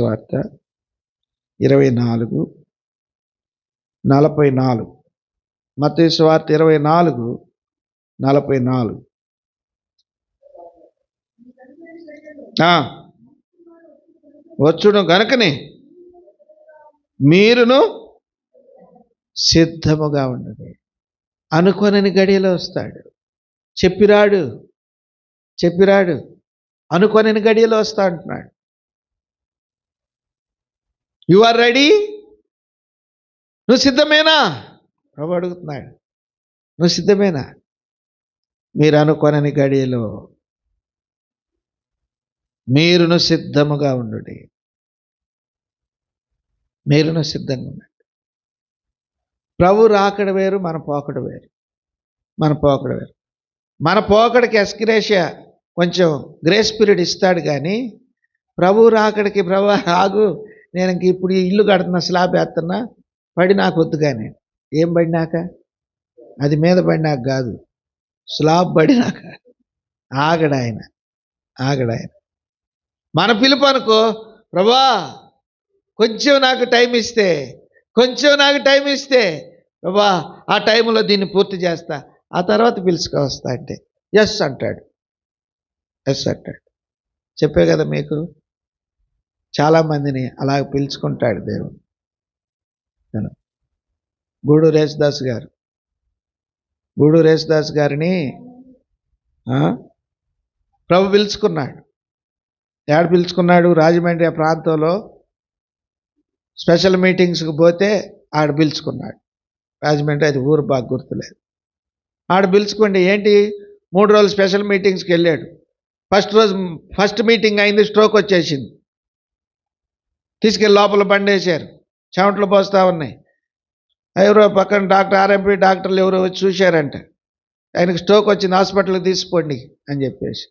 వార్త ఇరవై నాలుగు నలభై నాలుగు మతేసు వార్త ఇరవై నాలుగు నలభై నాలుగు వచ్చును గనుకనే మీరును సిద్ధముగా ఉండదు అనుకోనని గడియలో వస్తాడు. చెప్పిరాడు చెప్పిరాడు అనుకోనని గడియలో వస్తా అంటున్నాడు. యు ఆర్ రెడీ నువ్వు సిద్ధమేనా? ప్రభు అడుగుతున్నాడు. నువ్వు సిద్ధమేనా? మీరు అనుకోనని గడియలో మీరును సిద్ధముగా ఉండు మీరును సిద్ధంగా ఉండండి. ప్రభు రాకడ వేరు మన పోకడ వేరు. మన పోకడ వేరు. మన పోకడికి ఎస్కిరేషియా కొంచెం గ్రేస్ పీరియడ్ ఇస్తాడు కానీ ప్రభు రాకడికి ప్రభు ఆగు. నేను ఇంక ఇప్పుడు ఈ ఇల్లు కడుతున్నా స్లాబ్ వేస్తున్నా పడి నాకు వద్దుగానే ఏం పడినాక? అది మీద పడినాక కాదు. స్లాబ్ పడినాక. ఆగడాయన ఆగడాయన మన పిలుపు అనుకో ప్రభా కొంచెం నాకు టైం ఇస్తే కొంచెం నాకు టైం ఇస్తే ప్రభా ఆ టైంలో దీన్ని పూర్తి చేస్తా. ఆ తర్వాత పిలుచుకో వస్తా అంటే ఎస్ అంటాడు. ఎస్ అంటాడు. చెప్పే కదా మీకు? చాలామందిని అలా పిలుచుకుంటాడు దేవుడు. నేను గూడు రేసుదాస్ గారు. గూడు రేసుదాస్ గారిని ప్రభు పిలుచుకున్నాడు. ఏడ పిలుచుకున్నాడు? రాజమండ్రి ఆ ప్రాంతంలో స్పెషల్ మీటింగ్స్కి పోతే ఆడ పిలుచుకున్నాడు. రాజమండ్రి అది ఊరు బాగా గుర్తులేదు. ఆడ పిలుచుకోండి ఏంటి? మూడు రోజులు స్పెషల్ మీటింగ్స్కి వెళ్ళాడు. ఫస్ట్ రోజు ఫస్ట్ మీటింగ్ అయింది స్ట్రోక్ వచ్చేసింది. తీసుకెళ్ళి లోపల బండేశారు. చెమటలు పోస్తూ ఉన్నాయి. ఎవరో పక్కన డాక్టర్ ఆర్ఎంపీ డాక్టర్లు ఎవరో వచ్చి చూశారంట. ఆయనకు స్ట్రోక్ వచ్చింది హాస్పిటల్కి తీసుకోండి అని చెప్పేసి.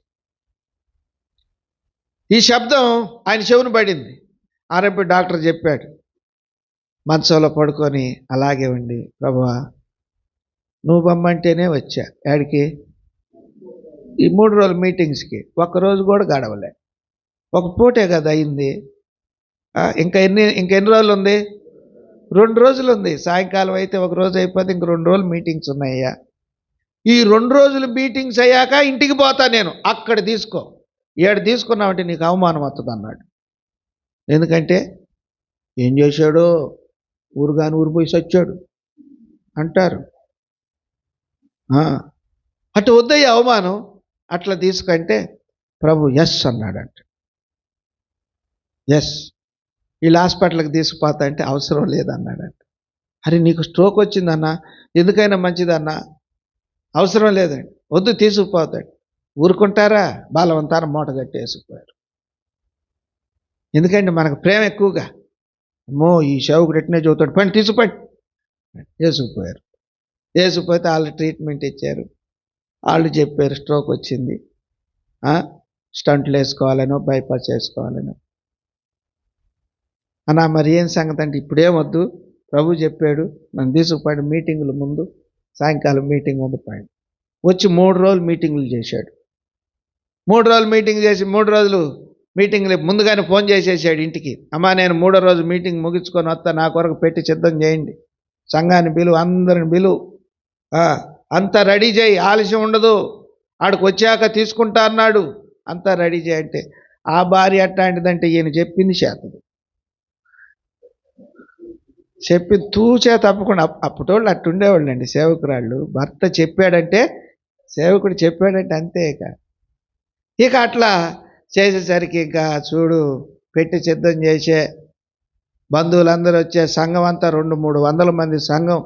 ఈ శబ్దం ఆయన చెవును పడింది. ఆర్ఎంపీ డాక్టర్ చెప్పాడు మంచంలో పడుకొని అలాగే ఉండి ప్రభా నువ్వు బొమ్మంటేనే వచ్చా. యాడికి? ఈ మూడు రోజుల మీటింగ్స్కి. ఒక్కరోజు కూడా గడవలే. ఒక పూటే కదా అయింది. ఇంకా ఎన్ని ఇంకా ఎన్ని రోజులు ఉంది రెండు రోజులు ఉంది సాయంకాలం అయితే ఒక రోజు అయిపోతే ఇంక రెండు రోజులు మీటింగ్స్ ఉన్నాయ్యా. ఈ రెండు రోజులు మీటింగ్స్ అయ్యాక ఇంటికి పోతా నేను. అక్కడ తీసుకో. ఏడు తీసుకున్నామంటే నీకు అవమానం వస్తుంది అన్నాడు. ఎందుకంటే ఏం చేశాడో? ఊరుగాని ఊరు పోయి సచ్చాడు. అంటారు. అటు వద్దయ్యే అవమానం. అట్లా తీసుకంటే ప్రభు ఎస్ అన్నాడంట. ఎస్ వీళ్ళు హాస్పిటల్కి తీసుకుపోతా అంటే అవసరం లేదన్నాడంట. అరే నీకు స్ట్రోక్ వచ్చిందన్నా? ఎందుకైనా మంచిదన్నా? అవసరం లేదండి. వద్దు తీసుకుపోతాడు. ఊరుకుంటారా? బలవంతాన మూట కట్టేసుకుపోయారు ఎందుకంటే మనకు ప్రేమ ఎక్కువగా. అమ్మో ఈ షావుకు ఎట్నే చదువుతాడు. పని తీసుకుపోయి. వేసుకుపోయారు. వేసుకుపోతే వాళ్ళు ట్రీట్మెంట్ ఇచ్చారు. వాళ్ళు చెప్పారు స్ట్రోక్ వచ్చింది. స్టంట్లు వేసుకోవాలనో బైపాస్ చేసుకోవాలనో అన్నా మరి ఏం సంగతి అంటే ఇప్పుడే వద్దు. ప్రభు చెప్పాడు నన్ను తీసుకుపోయాడు మీటింగుల ముందు సాయంకాలం మీటింగ్ ఉంది పాయింట్ వచ్చి మూడు రోజులు మీటింగులు చేశాడు. మూడు రోజులు మీటింగ్ చేసి మూడు రోజులు మీటింగ్లు ముందుగానే ఫోన్ చేసేసాడు ఇంటికి. అమ్మా నేను మూడో రోజు మీటింగ్ ముగించుకొని వస్తా నా కొరకు పెట్టి సిద్ధం చేయండి. సంఘాన్ని పిలువు అందరిని పిలువు. అంతా రెడీ చేయి ఆలస్యం ఉండదు. ఆడికి వచ్చాక తీసుకుంటా అన్నాడు. అంతా రెడీ చేయంటే ఆ భార్య అట్లాంటిదంటే ఈయన చెప్పింది చేతది. చెప్పి తూచే తప్పకుండా. అప్పటోళ్ళు అట్టుండేవాళ్ళు అండి సేవకురాళ్ళు. భర్త చెప్పాడంటే సేవకుడు చెప్పాడంటే అంతే ఇక. ఇక అట్లా చేసేసరికి ఇంకా చూడు పెట్టి సిద్ధం చేసే బంధువులందరూ వచ్చే సంఘం అంతా రెండు మూడు వందల మంది సంఘం.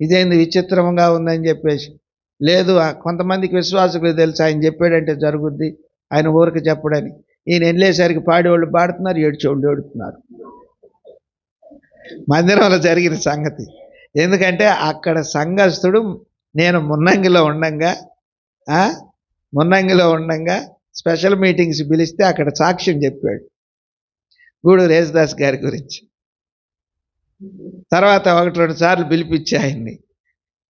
ఇదేంది విచిత్రంగా ఉందని చెప్పేసి. లేదు కొంతమందికి విశ్వాసకులు తెలుసు ఆయన చెప్పాడంటే జరుగుద్ది. ఆయన ఊరికి చెప్పడని. ఈయన వెళ్ళేసరికి పాడేవాళ్ళు పాడుతున్నారు ఏడ్చేవాళ్ళు ఏడుతున్నారు. మందిరంలో జరిగిన సంగతి. ఎందుకంటే అక్కడ సంఘస్థుడు నేను మున్నంగిలో ఉండంగా మున్నంగిలో ఉండంగా స్పెషల్ మీటింగ్స్ పిలిస్తే అక్కడ సాక్ష్యం చెప్పాడు. గూడు రేసుదాస్ గారి గురించి. తర్వాత ఒకటి రెండు సార్లు పిలిపించి ఆయన్ని.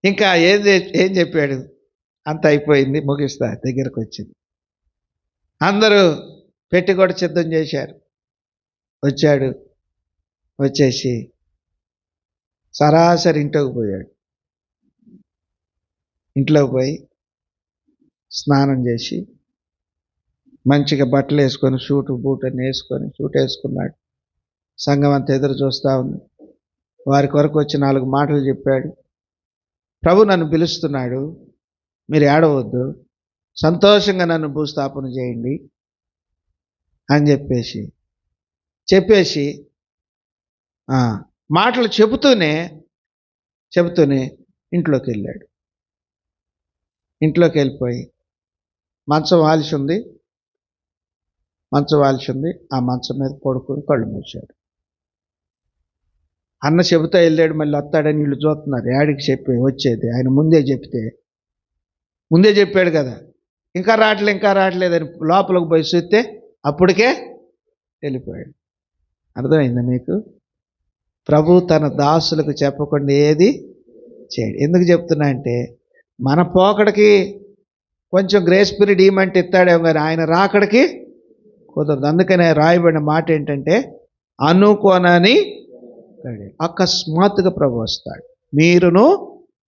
ఇంకా ఏం చే- ఏం చెప్పాడు? అంత అయిపోయింది ముగిస్తా దగ్గరకు వచ్చింది అందరూ పెట్టి కూడా సిద్ధం చేశారు. వచ్చాడు. వచ్చేసి సరాసరి ఇంట్లోకి పోయాడు. ఇంట్లోకి పోయి స్నానం చేసి మంచిగా బట్టలు వేసుకొని షూటు బూట్ అని వేసుకొని షూట్ వేసుకున్నాడు. సంఘం అంతా ఎదురు చూస్తూ ఉంది. వారి కొరకు వచ్చి నాలుగు మాటలు చెప్పాడు. ప్రభు నన్ను పిలుస్తున్నాడు. మీరు ఏడవద్దు. సంతోషంగా నన్ను భూస్థాపన చేయండి అని చెప్పేసి చెప్పేసి మాటలు చెబుతూనే చెబుతూనే ఇంట్లోకి వెళ్ళాడు ఇంట్లోకి వెళ్ళిపోయి మంచం వాల్చి ఉంది మంచం వాల్చి ఉంది ఆ మంచం మీద పడుకొని కళ్ళు మూసాడు అన్న చెబుతా వెళ్ళాడు మళ్ళీ వస్తాడని వీళ్ళు చూస్తున్నారు. యాడికి చెప్పి వచ్చేది? ఆయన ముందే చెప్తే ముందే చెప్పాడు కదా ఇంకా రావట్లేదు ఇంకా రావట్లేదని లోపలికి పోయి చూస్తే అప్పటికే వెళ్ళిపోయాడు. అర్థమైందా మీకు? ప్రభు తన దాసులకు చెప్పకుండా ఏది చేయడు. ఎందుకు చెప్తున్నా అంటే మన పోకడికి కొంచెం గ్రేస్ పీరియడ్ ఇవ్వమంటే ఇస్తాడేమో కానీ ఆయన రాకడికి కుదరదు. అందుకనే రాయబడిన మాట ఏంటంటే అనుకోనని అకస్మాత్తుగా ప్రభు వస్తాడు. మీరును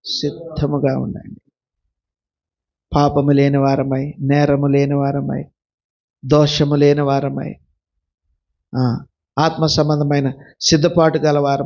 సిద్ధముగా ఉండండి. పాపము లేని వారమై నేరము లేని వారమై దోషము లేని వారమై ఆత్మ సంబంధమైన సిద్ధపాటు గల వారం